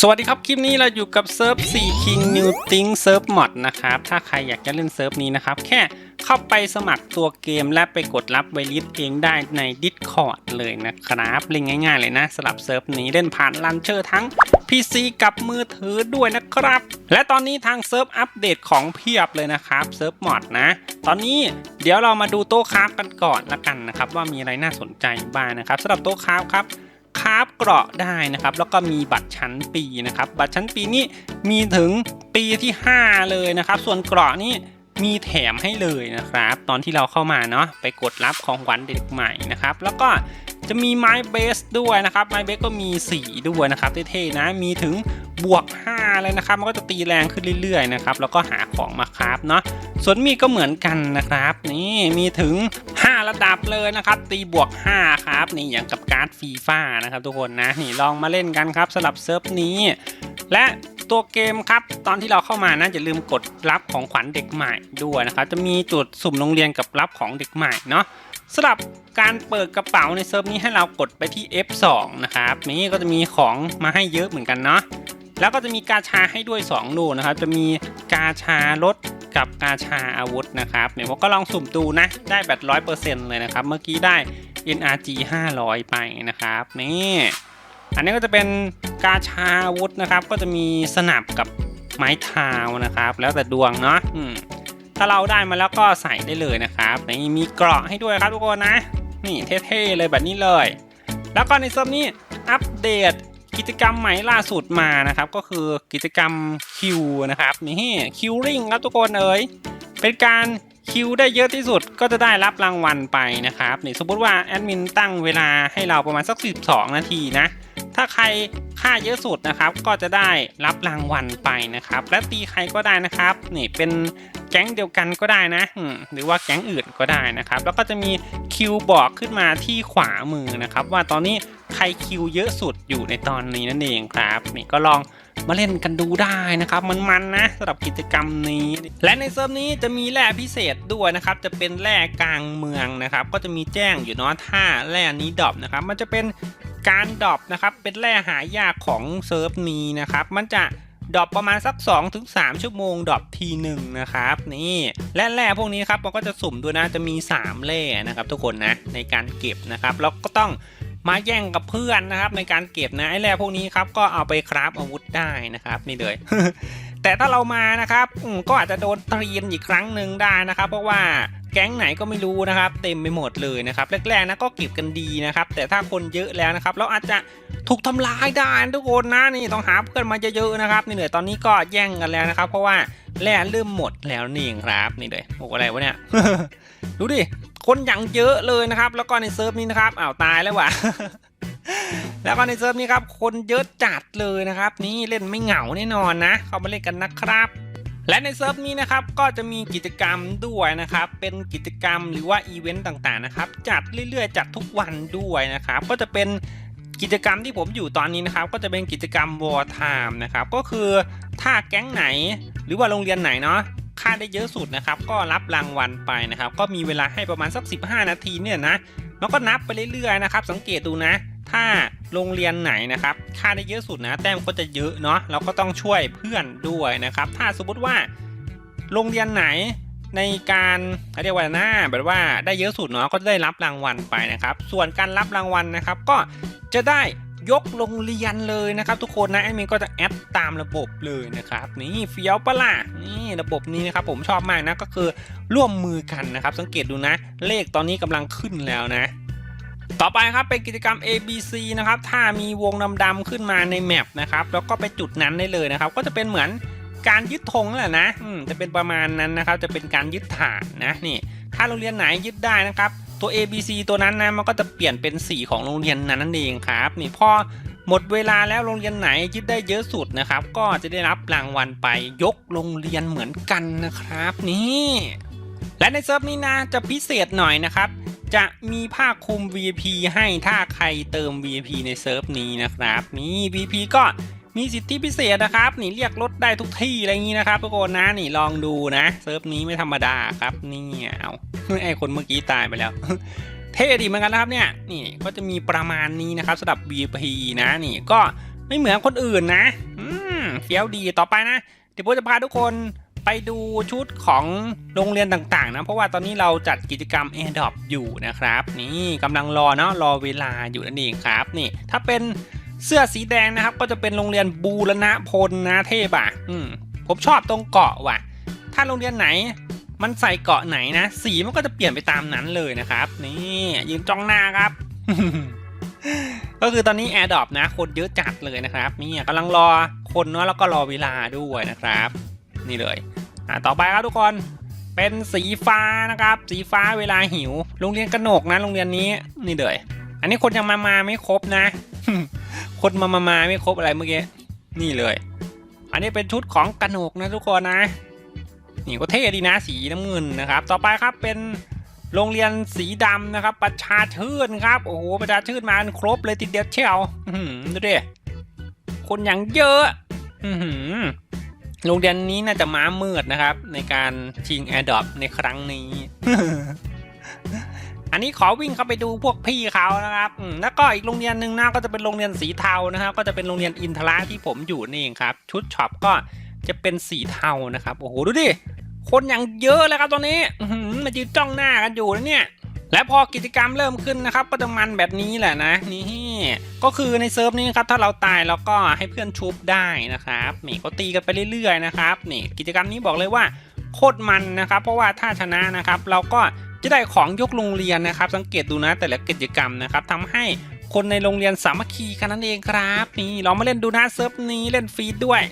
สวัสดีครับ คลิปนี้เราอยู่กับเซิร์ฟ4 King New Think เซิร์ฟมอดนะครับ ถ้าใครอยากจะเล่นเซิร์ฟนี้นะครับ แค่เข้าไปสมัครตัวเกมและไปกดรับไวลิสเองได้ใน Discord เลยนะครับเล่นง่าย ๆ เลยนะสำหรับเซิร์ฟนี้เล่นผ่านลันเชอร์ทั้ง PC กับมือถือด้วยนะครับ และตอนนี้ทางเซิร์ฟอัปเดตของเพียบเลยนะครับเซิร์ฟมอดนะ ตอนนี้เดี๋ยวเรามาดูโต๊ะคราฟกันก่อนละกันนะครับว่ามีอะไรน่าสนใจบ้างนะครับสำหรับโต๊ะคราฟครับ คาฟเกราะได้นะครับ แล้วก็มีบัตรชั้นปีนะครับ บัตรชั้นปีนี่มีถึงปีที่ 5 เลยนะครับ ส่วนเกราะนี่มีแถมให้เลยนะครับ ตอนที่เราเข้ามาเนาะไปกดรับของขวัญเด็กใหม่นะครับ แล้วก็จะมีไม้เบสด้วยนะครับไม้เบสก็มีสีด้วยนะครับเท่ๆนะมีถึงบวก 5 เลยนะครับ มันก็จะตีแรงขึ้นเรื่อยๆนะครับแล้วก็หาของมาคราฟเนาะส่วนมีดก็เหมือนกันนะครับ นี่มีถึง 5 ระดับเลยนะครับ ตีบวก 5 ครับ นี่อย่างกับการ์ดฟีฟ่านะครับทุกคนนะ นี่ลองมาเล่นกันครับสำหรับเซิร์ฟนี้ และตัวเกมครับ ตอนที่เราเข้ามานะอย่าลืมกดรับของขวัญเด็กใหม่ด้วยนะครับ จะมีจุดสุ่มโรงเรียนกับรับของเด็กใหม่เนาะสำหรับการเปิดกระเป๋าในเซิร์ฟนี้ให้เรากดไปที่ F2 นะครับนี่ก็จะมีของมาให้เยอะเหมือนกันเนาะแล้วก็จะมีกาชาให้ด้วย2ลูกนะครับ จะมีกาชารถ กับกาชาอาวุธนะครับเดี๋ยวผมก็ลองสุ่มดูนะ ได้แบบร้อยเปอร์เซ็นต์เลยนะครับ เมื่อกี้ได้ NRG 500 ไปนะครับ นี่ อันนี้ก็จะเป็นกาชาอาวุธนะครับ ก็จะมีสนับกับไม้เท้านะครับ แล้วแต่ดวงเนาะถ้าเราได้มาแล้วก็ใส่ได้เลยนะครับนี่มีเกราะให้ด้วยครับทุกคนนะ นี่เท่ๆเลยแบบนี้เลย แล้วก็ในเซิร์ฟนี้อัปเดต กิจกรรมใหม่ล่าสุดมานะครับ ก็คือกิจกรรมคิวนะครับนี่คิวริงครับทุกคนเอ๋ยเป็นการคิวได้เยอะที่สุดก็จะได้รับรางวัลไปนะครับนี่สมมติว่าแอดมินตั้งเวลาให้เราประมาณสัก 12 นาทีนะ ถ้าใคร ค่าเยอะสุดนะครับ ก็จะได้รับรางวัลไปนะครับ และตีใครก็ได้นะครับ นี่เป็นแก๊งเดียวกันก็ได้นะ หรือว่าแก๊งอื่นก็ได้นะครับ แล้วก็จะมีคิวบอกขึ้นมาที่ขวามือนะครับ ว่าตอนนี้ใครคิวเยอะสุดอยู่ในตอนนี้นั่นเองครับนี่ก็ลองมาเล่นกันดูได้นะครับ มันๆนะสำหรับกิจกรรมนี้ และในเซิร์ฟนี้จะมีแร่พิเศษด้วยนะครับ จะเป็นแร่กลางเมืองนะครับ ก็จะมีแจ้งอยู่เนาะถ้าแร่นี้ดรอปนะครับ มันจะเป็น การดรอปนะครับเป็นแร่หายากของเซิร์ฟนี้นะครับมันจะดรอปประมาณสัก 2-3 ชั่วโมงดรอปทีหนึ่งนะครับนี่และแร่พวกนี้ครับมันก็จะสุ่มด้วยนะจะมี 3แร่นะครับทุกคนนะในการเก็บนะครับแล้วก็ต้องมาแย่งกับเพื่อนนะครับในการเก็บนะไอ้แร่พวกนี้ครับก็เอาไปคราฟอาวุธได้นะครับนี่เลย แต่ถ้าเรามานะครับก็อาจจะโดนตรีนอีกครั้งหนึ่งได้นะครับ เพราะว่า แก๊งไหนก็ไม่รู้นะครับ เต็มไปหมดเลยนะครับแรกๆนะก็เก็บกันดีนะครับ แต่ถ้าคนเยอะแล้วนะครับเราอาจจะถูกทำลายได้ทุกคนนะนี่ต้องหาเพื่อนมาเยอะๆนะครับนี่เลยตอนนี้ก็แย่งกันแล้วนะครับ เพราะว่าแร่เริ่มหมดแล้วนี่ครับนี่เลยโอ้อะไรวะเนี่ยดูดิคนอย่างเยอะเลยนะครับ แล้วก็ในเซิร์ฟนี้นะครับอ้าวตายแล้วว่ะแล้วก็ในเซิร์ฟนี้ครับคนเยอะจัดเลยนะครับ นี่เล่นไม่เหงาแน่นอนนะ เข้ามาเล่นกันนะครับ และในเซิร์ฟนี้นะครับก็จะมีกิจกรรมด้วยนะครับ เป็นกิจกรรมหรือว่าอีเวนต์ต่างๆนะครับ จัดเรื่อยๆ จัดทุกวันด้วยนะครับ ก็จะเป็นกิจกรรมที่ผมอยู่ตอนนี้นะครับ ก็จะเป็นกิจกรรม War Time นะครับก็คือถ้าแก๊งไหน หรือว่าโรงเรียนไหนเนาะค่าได้เยอะสุดนะครับ ก็รับรางวัลไปนะครับ ก็มีเวลาให้ประมาณสัก 15 นาทีเนี่ยนะแล้วก็นับไปเรื่อยๆนะครับ สังเกตดูนะ ถ้าโรงเรียนไหนนะครับค่าได้เยอะสุดนะแต้มก็จะเยอะเนาะเราก็ต้องช่วยเพื่อนด้วยนะครับ ถ้าสมมติว่าโรงเรียนไหนในการเรียกว่าหน้าแบบว่าได้เยอะสุดเนาะก็จะได้รับรางวัลไปนะครับ ส่วนการรับรางวัลนะครับ ก็จะได้ยกโรงเรียนเลยนะครับ ทุกคนนะแอดมินก็จะแอดตามระบบเลยนะครับนี่เฟี้ยวปะล่ะนี่ระบบนี้นะครับผมชอบมากนะก็คือร่วมมือกันนะครับ สังเกตดูนะ เลขตอนนี้กำลังขึ้นแล้วนะ ต่อไปครับเป็นกิจกรรม ABC นะครับ ถ้ามีวงดำๆขึ้นมาในแมปนะครับ แล้วก็ไปจุดนั้นได้เลยนะครับ ก็จะเป็นเหมือนการยึดธงแหละนะจะเป็นประมาณนั้นนะครับ จะเป็นการยึดฐานนะนี่ ถ้าโรงเรียนไหนยึดได้นะครับ ตัว ABC ตัวนั้นนะมันก็จะเปลี่ยนเป็นสีของโรงเรียนนั้นนั่นเองครับ นี่พอหมดเวลาแล้วโรงเรียนไหนยึดได้เยอะสุดนะครับ ก็จะได้รับรางวัลไปยกโรงเรียนเหมือนกันนะครับ นี่ และในเซิร์ฟนี้นะจะพิเศษหน่อยนะครับ จะมีผ้าคลุม VIP ให้ถ้าใครเติม VIP ในเซิร์ฟนี้นะครับ นี่ VIP ก็มีสิทธิพิเศษนะครับ นี่เรียกรถได้ทุกที่อะไรอย่างนี้นะครับทุกคนนะนี่ลองดูนะเซิร์ฟนี้ไม่ธรรมดาครับนี่เอาไอคนเมื่อกี้ตายไปแล้ว เท่ดีเหมือนกันนะครับเนี่ยนี่ก็จะมีประมาณนี้นะครับสำหรับ VIP นะนี่ก็ไม่เหมือนคนอื่นนะอืมเฟี้ยวดีต่อไปนะเดี๋ยวผมจะพาทุกคน ไปดูชุดของโรงเรียนต่างๆนะเพราะว่าตอนนี้เราจัดกิจกรรม a d o p อยู่นะครับ นี่กำลังรอเนาะรอเวลาอยู่นั่นเองครับนี่ ถ้าเป็นเสื้อสีแดงนะครับก็จะเป็นโรงเรียนบูรณะพลนะเทพอะอืมผมชอบตรงเกาะว่ะ ถ้าโรงเรียนไหนมันใส่เกาะไหนนะ สีมันก็จะเปลี่ยนไปตามนั้นเลยนะครับ นี่ยืนจ้องหน้าครับ ก็คือตอนนี้ Air d r o p นะ คนเยอะจัดเลยนะครับนี่กำลังรอคนเนาะแล้วก็รอเวลาด้วยนะครับ นี่เลยอ่าต่อไปครับทุกคนเป็นสีฟ้านะครับ สีฟ้าเวลาหิว โรงเรียนกระหนกนะโรงเรียนนี้นี่เลย อันนี้คนยังมามาไม่ครบนะ คนมามามาไม่ครบอะไรเมื่อกี้นี่เลย อันนี้เป็นชุดของกระหนกนะทุกคนนะนี่ก็เท่ดีนะสีน้ำเงินนะครับ ต่อไปครับเป็นโรงเรียนสีดำนะครับ ประชาชื่นครับโอ้โหประชาชื่นมากันครบเลยทีเดียวเชียวดูดิคนอย่างเยอะ อื โรงเรียนนี้น่าจะม้ามืดนะครับ ในการชิงแอร์ดอปในครั้งนี้ อันนี้ขอวิ่งเข้าไปดูพวกพี่เขานะครับแล้วก็อีกโรงเรียนหนึ่งนะก็จะเป็นโรงเรียนสีเทานะครับ ก็จะเป็นโรงเรียนอินทราที่ผมอยู่นี่เองครับ ชุดช็อปก็จะเป็นสีเทานะครับ โอ้โหดูดิ คนอย่างเยอะเลยครับตอนนี้มายืนจ้องหน้ากันอยู่นะเนี่ย และพอกิจกรรมเริ่มขึ้นนะครับ ก็จะมันแบบนี้แหละนะ นี่ ก็คือในเซิร์ฟนี้ครับถ้าเราตายเราก็ให้เพื่อนชุบได้นะครับนี่ก็ตีกันไปเรื่อยๆนะครับนี่กิจกรรมนี้บอกเลยว่าโคตรมันนะครับ เพราะว่าถ้าชนะนะครับ เราก็จะได้ของยกโรงเรียนนะครับ สังเกตดูนะแต่ละกิจกรรมนะครับทำให้คนในโรงเรียนสามัคคีกันนั่นเองครับ นี่เรามาเล่นดูนะเซิร์ฟนี้เล่นฟรีด้วย